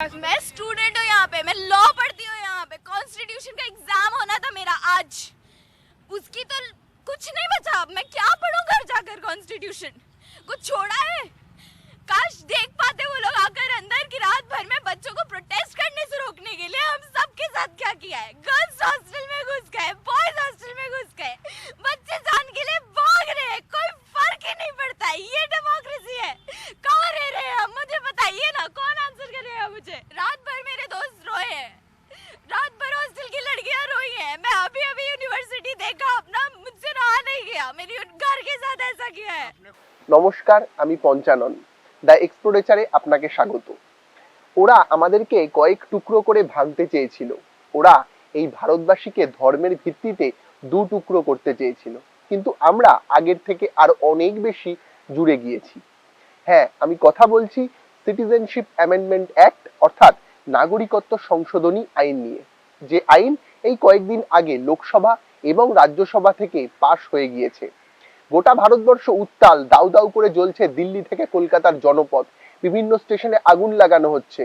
मैं स्टूडेंट हूँ यहाँ पे, मैं लॉ पढ़ती हूँ यहाँ पे। कॉन्स्टिट्यूशन का एग्ज़ाम होना था मेरा आज। उसकी तो कुछ नहीं बचा। अब मैं क्या पढ़ूँ घर जाकर कॉन्स्टिट्यूशन कुछ छोड़ा है? काश देख पाते वो लोग आकर अंदर की रात भर में बच्चों को प्रोटेस्ट करने से रोकने के लिए हम सबके साथ क्या किया है? गर्ल्स हॉस्टल में घुस गए बॉयज़ हॉस्टल में घुस गए। নমস্কার, আমি পঞ্চানন, দ্য এক্সপ্লোরেচারে আপনাকে স্বাগত। ওরা আমাদেরকে কয়েক টুকরো করে ভাঙতে চেয়েছিল। ওরা এই ভারতবাসীকে ধর্মের ভিত্তিতে দু টুকরো করতে চেয়েছিল। কিন্তু আমরা আগের থেকে আর অনেক বেশি জুড়ে গিয়েছি। হ্যাঁ আমি কথা বলছি সিটিজেনশিপ অ্যামেন্ডমেন্ট অ্যাক্ট অর্থাৎ নাগরিকত্ব সংশোধনী আইন নিয়ে। যে আইন এই কয়েকদিন আগে লোকসভা এবং রাজ্যসভা থেকে পাশ হয়ে গিয়েছে। গোটা ভারতবর্ষ উত্তাল, দাউ দাউ করে জ্বলছে দিল্লি থেকে কলকাতার জনপথ বিভিন্ন স্টেশনে আগুন লাগানো হচ্ছে।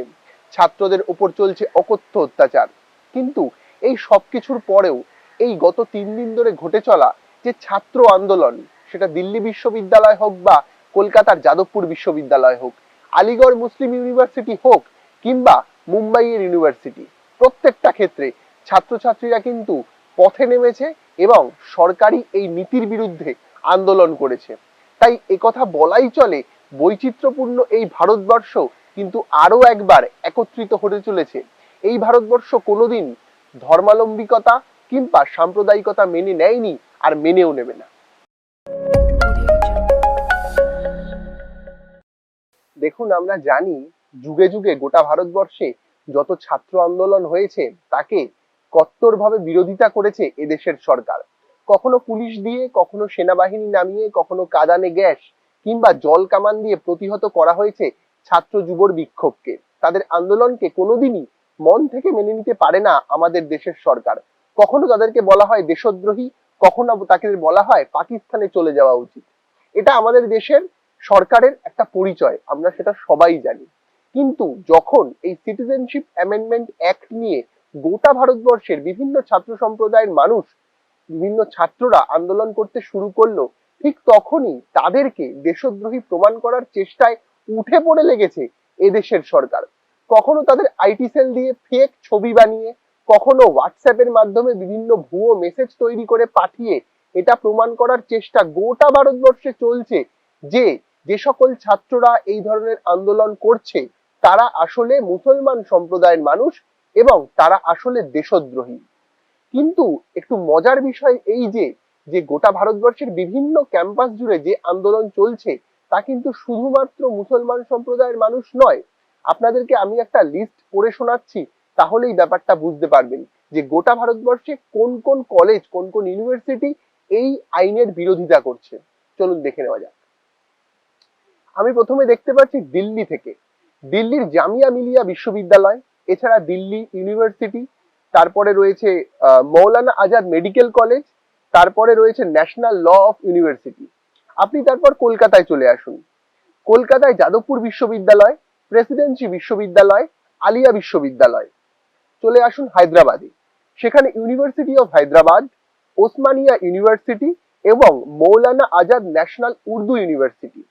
ছাত্রদের উপর চলছে অকথ্য অত্যাচার। কিন্তু এই সব কিছুর পরেও এই গত তিন দিন ধরে ঘটে চলা যে ছাত্র আন্দোলন, সেটা দিল্লি বিশ্ববিদ্যালয় হোক বা কলকাতার যাদবপুর বিশ্ববিদ্যালয় হোক, আলিগড় মুসলিম ইউনিভার্সিটি হোক কিংবা মুম্বাইয়ের ইউনিভার্সিটি, প্রত্যেকটা ক্ষেত্রে ছাত্রছাত্রীরা কিন্তু পথে নেমেছে এবং সরকারি এই নীতির বিরুদ্ধে আন্দোলন করেছে। তাই কথা বলাই চলে, বৈচিত্র্যপূর্ণ এই ভারতবর্ষ কিন্তু আরও একবার একত্রিত হতে চলেছে। এই ভারতবর্ষ কোনোদিন ধর্মালম্বিকতা কিংবা সাম্প্রদায়িকতা মেনে নেয়নি আর মেনেও নেবে না। দেখুন, আমরা জানি যুগে যুগে গোটা ভারতবর্ষে যত ছাত্র আন্দোলন হয়েছে, তাকে কট্টরভাবে বিরোধিতা করেছে এদেশের সরকার। কখনো পুলিশ দিয়ে, কখনো সেনাবাহিনী নামিয়ে, কখনো কাদানে গ্যাস কিংবা জল কামান দিয়ে প্রতিহত করা হয়েছে ছাত্র যুবর বিক্ষোভকে। তাদের আন্দোলনকে কোনোদিনই মন থেকে মেনে নিতে পারে না আমাদের দেশের সরকার। কখনো তাদেরকে বলা হয় দেশদ্রোহী, কখনো তাকে বলা হয় পাকিস্তানে চলে যাওয়া উচিত। এটা আমাদের দেশের সরকারের একটা পরিচয়, আমরা সেটা সবাই জানি। কিন্তু যখন এই সিটিজেনশিপ অ্যামেন্ডমেন্ট অ্যাক্ট নিয়ে গোটা ভারতবর্ষের বিভিন্ন ছাত্র সম্প্রদায়ের মানুষ বিভিন্ন ছাত্ররা আন্দোলন করতে শুরু করল, ঠিক তখনই তাদেরকে দেশদ্রোহী প্রমাণ করার চেষ্টায় উঠে পড়ে লেগেছে এদেশের সরকার। কখনো তাদের আইটি সেল দিয়ে ফেক ছবি বানিয়ে, কখনো হোয়াটসঅ্যাপের মাধ্যমে বিভিন্ন ভুয়ো মেসেজ তৈরি করে পাঠিয়ে এটা প্রমাণ করার চেষ্টা গোটা ভারতবর্ষে চলছে যে যে সকল ছাত্ররা এই ধরনের আন্দোলন করছে, তারা আসলে মুসলমান সম্প্রদায়ের মানুষ এবং তারা আসলে দেশদ্রোহী। কিন্তু একটু মজার বিষয় এই যে যে গোটা ভারতবর্ষের বিভিন্ন ক্যাম্পাস জুড়ে যে আন্দোলন চলছে, তা কিন্তু শুধুমাত্র মুসলমান সম্প্রদায়ের মানুষ নয়। আপনাদেরকে আমি একটা লিস্ট পড়ে শোনাচ্ছি, তাহলেই ব্যাপারটা বুঝতে পারবেন যে গোটা ভারতবর্ষে কোন কোন কলেজ কোন কোন ইউনিভার্সিটি এই আইনের বিরোধিতা করছে। চলুন দেখে নেওয়া যাক। আমি প্রথমে দেখতে পাচ্ছি দিল্লি থেকে। দিল্লির জামিয়া মিলিয়া বিশ্ববিদ্যালয়, এছাড়া দিল্লি ইউনিভার্সিটি তারপরে রয়েছে মৌলানা আজাদ মেডিকেল কলেজ, তারপরে রয়েছে ন্যাশনাল ল অফ ইউনিভার্সিটি। আপনি তারপর কলকাতায় চলে আসুন। কলকাতায় যাদবপুর বিশ্ববিদ্যালয়, প্রেসিডেন্সি বিশ্ববিদ্যালয়, আলিয়া বিশ্ববিদ্যালয়। চলে আসুন হায়দ্রাবাদে। সেখানে university of Hyderabad, Osmania university এবং মৌলানা আজাদ ন্যাশনাল উর্দু ইউনিভার্সিটি।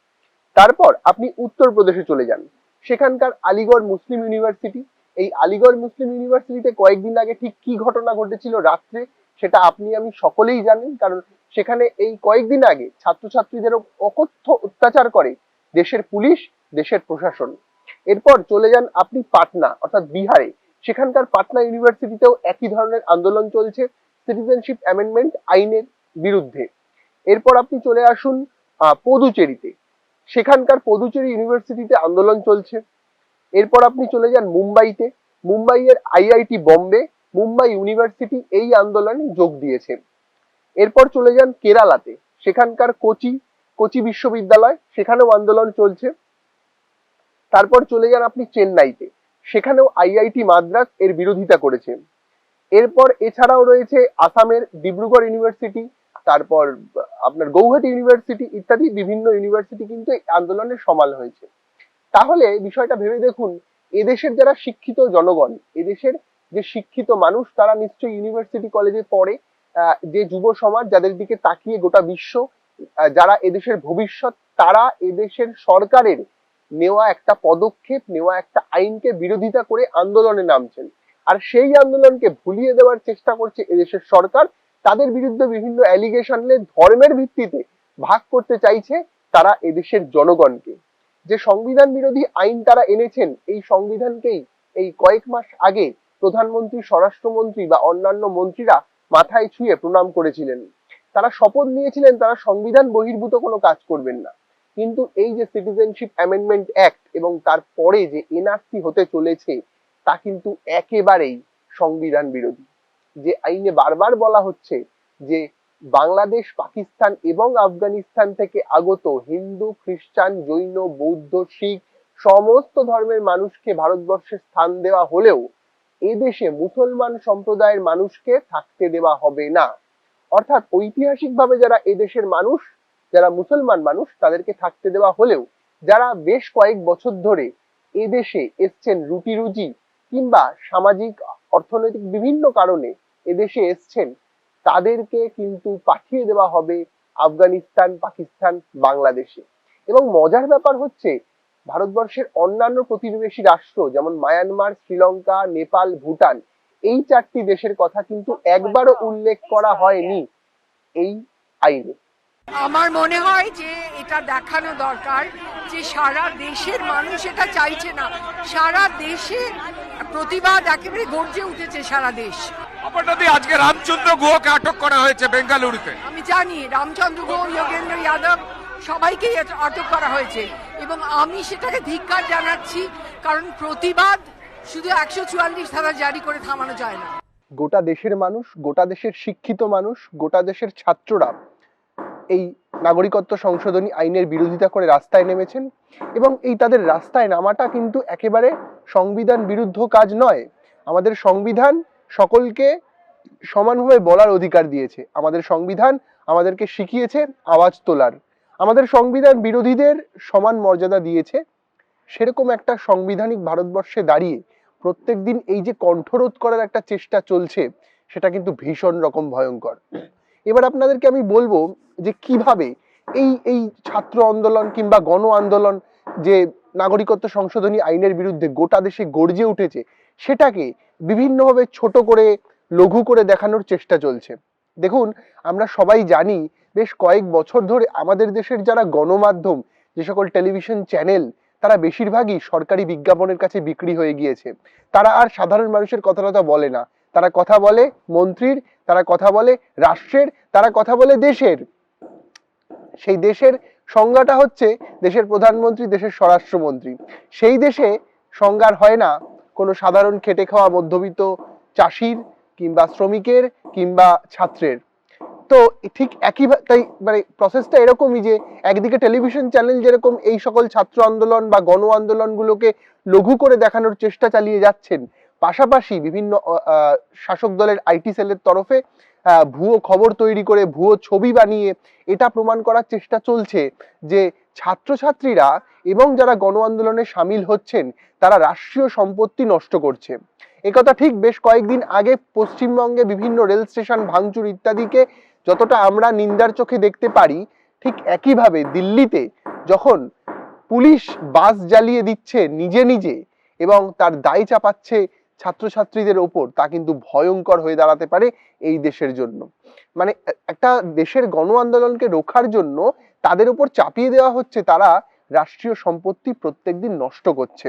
তারপর আপনি উত্তরপ্রদেশে চলে যান। সেখানকার আলিগড় মুসলিম ইউনিভার্সিটি এই আলিগড় মুসলিম ইউনিভার্সিটিতে কয়েকদিন আগে ঠিক কি ঘটনা ঘটেছিল রাত্রে, সেটা আপনি, আমি সকলেই জানেন কারণ সেখানে এই কয়েকদিন আগে ছাত্রছাত্রীদের অকথ্য অত্যাচার করে দেশের পুলিশ, দেশের প্রশাসন। এরপর চলে যান আপনি পাটনা, অর্থাৎ বিহারে। সেখানকার পাটনা ইউনিভার্সিটিতেও একই ধরনের আন্দোলন চলছে, সিটিজেনশিপ অ্যামেন্ডমেন্ট আইনের বিরুদ্ধে। এরপর আপনি চলে আসুন পদুচেরিতে। সেখানকার পদুচেরি ইউনিভার্সিটিতে আন্দোলন চলছে। এরপর আপনি চলে যান মুম্বাইতে। মুম্বাইয়ের আইআইটি বম্বে, মুম্বাই ইউনিভার্সিটি এই আন্দোলনে যোগ দিয়েছে। এরপর চলে যান কেরালাতে। সেখানকার কোচি কোচি বিশ্ববিদ্যালয়, সেখানেও আন্দোলন চলছে। তারপর চলে যান আপনি চেন্নাইতে। সেখানেও আইআইটি মাদ্রাস এর বিরোধিতা করেছে। এরপর এছাড়াও রয়েছে আসামের ডিব্রুগড় ইউনিভার্সিটি, তারপর আপনার গৌহাটি ইউনিভার্সিটি ইত্যাদি বিভিন্ন ইউনিভার্সিটি কিন্তু এই আন্দোলনের সমাল হয়েছে। তাহলে বিষয়টা ভেবে দেখুন, এদেশের যারা শিক্ষিত জনগণ, এদেশের যে শিক্ষিত মানুষ, তারা নিশ্চয়ই ইউনিভার্সিটি কলেজে পড়ে যে যুব সমাজ যাদের দিকে তাকিয়ে গোটা বিশ্ব যারা এদেশের ভবিষ্যৎ, তারা এদেশের সরকারের নেওয়া একটা পদক্ষেপ, নেওয়া একটা আইনকে বিরোধিতা করে আন্দোলনে নামছেন। আর সেই আন্দোলনকে ভুলিয়ে দেওয়ার চেষ্টা করছে এদেশের সরকার, তাদের বিরুদ্ধে বিভিন্ন অ্যালিগেশন ধর্মের ভিত্তিতে ভাগ করতে চাইছে তারা এদেশের জনগণকে। যে সংবিধান বিরোধী আইন তারা এনেছেন, এই সংবিধানকেই এই কয়েক মাস আগে প্রধানমন্ত্রী, স্বরাষ্ট্রমন্ত্রী বা অন্যান্য মন্ত্রীরা মাথায় ছুঁয়ে প্রণাম করেছিলেন। তারা শপথ নিয়েছিলেন, তারা সংবিধান বহির্ভূত কোনো কাজ করবেন না। কিন্তু এই যে সিটিজেনশিপ অ্যামেন্ডমেন্ট অ্যাক্ট এবং তারপরে যে এনআরসি হতে চলেছে, তা কিন্তু একেবারেই সংবিধান বিরোধী। যে আইনে বারবার বলা হচ্ছে যে বাংলাদেশ, পাকিস্তান এবং আফগানিস্তান থেকে আগত হিন্দু, খ্রিস্টান, জৈন, বৌদ্ধ, শিখ সমস্ত ধর্মের মানুষকে ভারতবর্ষে স্থান দেওয়া হলেও এদেশে মুসলমান সম্প্রদায়ের মানুষকে থাকতে দেওয়া হবে না। অর্থাৎ ঐতিহাসিকভাবে যারা এদেশের মানুষ, যারা মুসলমান মানুষ, তাদেরকে থাকতে দেওয়া হলেও যারা বেশ কয়েক বছর ধরে এদেশে এসছেন রুটি রুজি কিংবা সামাজিক, অর্থনৈতিক বিভিন্ন কারণে এদেশে এসছেন তাদেরকে কিন্তু পাঠিয়ে দেওয়া হবে আফগানিস্তান, পাকিস্তান, বাংলাদেশে। এবং মজার ব্যাপার হচ্ছে, ভারতবর্ষের অন্যান্য প্রতিবেশী রাষ্ট্র যেমন মায়ানমার, শ্রীলঙ্কা, নেপাল, ভুটান, এই চারটি দেশের কথা কিন্তু একবারও উল্লেখ করা হয়নি এই আইনে। আমার মনে হয় যে এটা দেখানো দরকার যে সারা দেশের মানুষ এটা চাইছে না। সারা দেশে প্রতিবাদ একেবারে গর্জে উঠেছে সারা দেশ। আজকে রামচন্দ্র গুহকে আটক করা হয়েছে বেঙ্গালুরুতে। আমি জানি রামচন্দ্র গুহ যোগেন্দ্র যাদব সবাইকেই আট- আটক করা হয়েছে। এবং আমি সেটাকে ধিক্কার জানাচ্ছি কারণ প্রতিবাদ শুধু একশো চুয়াল্লিশ ধারা জারি করে থামানো যায় না। গোটা দেশের মানুষ গোটা দেশের শিক্ষিত মানুষ গোটা দেশের ছাত্ররা এই নাগরিকত্ব সংশোধনী আইনের বিরোধিতা করে রাস্তায় নেমেছেন এবং এই তাদের রাস্তায় নামাটা কিন্তু একেবারে সংবিধান বিরুদ্ধ কাজ নয়। আমাদের সংবিধান সকলকে সমানভাবে বলার অধিকার দিয়েছে। আমাদের সংবিধান আমাদেরকে শিখিয়েছে আওয়াজ তোলার। আমাদের সংবিধান বিরোধীদের সমান মর্যাদা দিয়েছে। সেরকম একটা সাংবিধানিক ভারতবর্ষে দাঁড়িয়ে প্রত্যেকদিন এই যে কণ্ঠরোধ করার একটা চেষ্টা চলছে, সেটা কিন্তু ভীষণ রকম ভয়ঙ্কর। এবার আপনাদেরকে আমি বলব যে কীভাবে এই এই ছাত্র আন্দোলন কিংবা গণ আন্দোলন যে নাগরিকত্ব সংশোধনী আইনের বিরুদ্ধে গোটা দেশে গর্জে উঠেছে সেটাকে বিভিন্নভাবে ছোট করে, লঘু করে দেখানোর চেষ্টা চলছে। দেখুন, আমরা সবাই জানি বেশ কয়েক বছর ধরে আমাদের দেশের যারা গণমাধ্যম, যে সকল টেলিভিশন চ্যানেল, তারা বেশিরভাগই সরকারি বিজ্ঞাপনের কাছে বিক্রি হয়ে গিয়েছে। তারা আর সাধারণ মানুষের কথা টথা বলে না। তারা কথা বলে মন্ত্রীর, তারা কথা বলে রাষ্ট্রের, তারা কথা বলে দেশের। সেই দেশের সংজ্ঞাটা হচ্ছে দেশের প্রধানমন্ত্রী, দেশের স্বরাষ্ট্রমন্ত্রী। সেই দেশে সংজ্ঞার হয় না কোনো সাধারণ খেটে খাওয়া মধ্যবিত্ত চাষির কিংবা শ্রমিকের কিংবা ছাত্রের। তো ঠিক একই তাই মানে প্রসেসটা এরকমই যে একদিকে টেলিভিশন চ্যানেল যেরকম এই সকল ছাত্র আন্দোলন বা গণ আন্দোলনগুলোকে লঘু করে দেখানোর চেষ্টা চালিয়ে যাচ্ছেন, পাশাপাশি বিভিন্ন শাসক দলের আইটি সেলের তরফে ভুয়ো খবর তৈরি করে, ভুয়ো ছবি বানিয়ে এটা প্রমাণ করার চেষ্টা চলছে যে ছাত্রছাত্রীরা এবং যারা গণ আন্দোলনে সামিল হচ্ছেন, তারা রাষ্ট্রীয় সম্পত্তি নষ্ট করছে। একথা ঠিক বেশ কয়েকদিন আগে পশ্চিমবঙ্গে বিভিন্ন রেল স্টেশন ভাঙচুর ইত্যাদিকে যতটা আমরা নিন্দার চোখে দেখতে পারি, ঠিক একইভাবে দিল্লিতে যখন পুলিশ বাস জ্বালিয়ে দিচ্ছে নিজে নিজে এবং তার দায় চাপাচ্ছে ছাত্রছাত্রীদের ওপর, তা কিন্তু ভয়ঙ্কর হয়ে দাঁড়াতে পারে এই দেশের জন্য। মানে একটা দেশের গণ আন্দোলনকে রোখার জন্য তাদের উপর চাপিয়ে দেওয়া হচ্ছে তারা রাষ্ট্রীয় সম্পত্তি প্রত্যেকদিন নষ্ট করছে।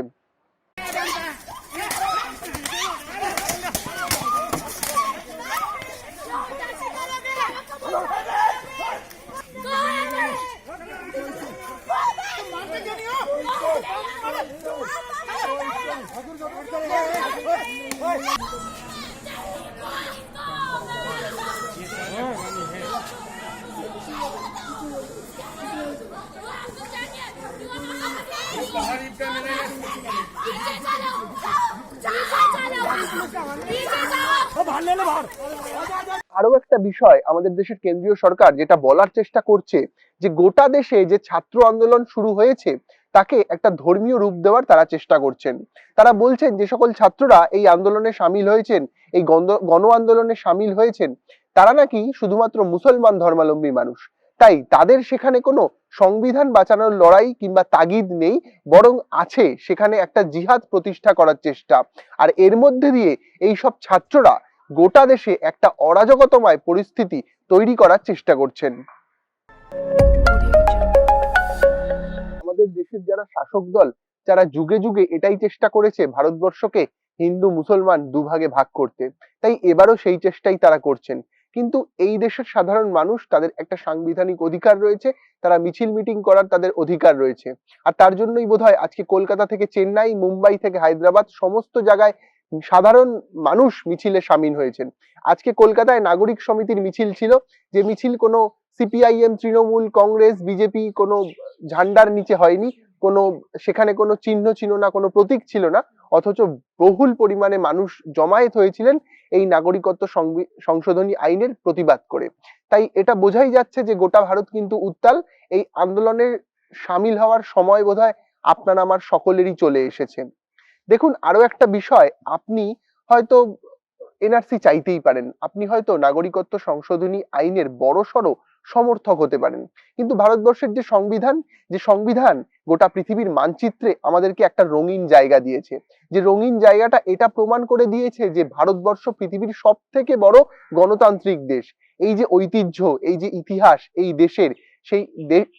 আরও একটা বিষয় আমাদের দেশের কেন্দ্রীয় সরকার যেটা বলার চেষ্টা করছে যে গোটা দেশে যে ছাত্র আন্দোলন শুরু হয়েছে, তাকে একটা ধর্মীয় রূপ দেওয়ার তারা চেষ্টা করছেন। তারা বলছেন যে সকল ছাত্ররা এই আন্দোলনে সামিল হয়েছেন, এই গণ- আন্দোলনে সামিল হয়েছেন, তারা নাকি শুধুমাত্র মুসলমান ধর্মাবলম্বী মানুষ। তাই তাদের সেখানে কোনো সংবিধান বাঁচানোর লড়াই কিংবা তাগিদ নেই, বরং আছে সেখানে একটা জিহাদ প্রতিষ্ঠা করার চেষ্টা। আর এর মধ্যে দিয়ে এই সব ছাত্ররা গোটা দেশে একটা অরাজকতাময় পরিস্থিতি তৈরি করার চেষ্টা করছেন। আমাদের দেশের যারা শাসক দল, যারা যুগে যুগে এটাই চেষ্টা করেছে ভারতবর্ষকে হিন্দু মুসলমান দুভাগে ভাগ করতে। তাই এবারও সেই চেষ্টাই তারা করছেন। কিন্তু এই দেশের সাধারণ মানুষ তাদের একটা সাংবিধানিক অধিকার রয়েছে, তারা মিছিল মিটিং করার তাদের অধিকার রয়েছে। আর তার জন্যই বোধহয় আজকে কলকাতা থেকে চেন্নাই, মুম্বাই থেকে হায়দ্রাবাদ সমস্ত জায়গায় সাধারণ মানুষ মিছিলে সামিল হয়েছেন। আজকে কলকাতায় নাগরিক সমিতির মিছিল ছিল, যে মিছিল কোনো সিপিআইএম, তৃণমূল, কংগ্রেস, বিজেপি কোনো ঝান্ডার নিচে হয়নি। কোনো, সেখানে কোনো চিহ্ন ছিল না, কোনো প্রতীক ছিল না, অথচ বহুল পরিমাণে মানুষ জমায়েত হয়েছিলেন এই নাগরিকত্ব সংশোধনী আইনের প্রতিবাদ করে। তাই এটা বোঝাই যাচ্ছে যে গোটা ভারত কিন্তু উত্তাল, এই আন্দোলনের সামিল হওয়ার সময় বোধহয় আপনার আমার সকলেরই চলে এসেছে। দেখুন আরও একটা বিষয়, আপনি হয়তো এনআরসি চাইতেই পারেন। আপনি হয়তো নাগরিকত্ব সংশোধনী আইনের বড়সড় সমর্থক হতে পারেন। কিন্তু ভারতবর্ষের যে সংবিধান যে সংবিধান গোটা পৃথিবীর মানচিত্রে আমাদেরকে একটা রঙিন জায়গা দিয়েছে। যে রঙিন জায়গাটা এটা প্রমাণ করে দিয়েছে যে ভারতবর্ষ পৃথিবীর সব থেকে বড় গণতান্ত্রিক দেশ। এই যে ঐতিহ্য, এই যে ইতিহাস, এই দেশের সেই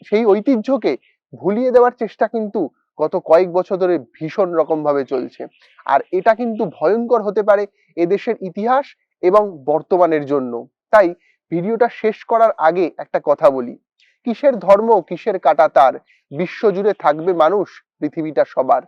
সেই ঐতিহ্যকে ভুলিয়ে দেওয়ার চেষ্টা কিন্তু গত কয়েক বছর ধরে ভীষণ রকম ভাবে চলছে। আর এটা কিন্তু ভয়ঙ্কর হতে পারে এদেশের ইতিহাস এবং বর্তমানের জন্য। তাই ভিডিওটা শেষ করার আগে একটা কথা বলি। কিসের ধর্ম, কিসের কাটা তার? বিশ্বজুড়ে থাকবে মানুষ, পৃথিবীটা সবার।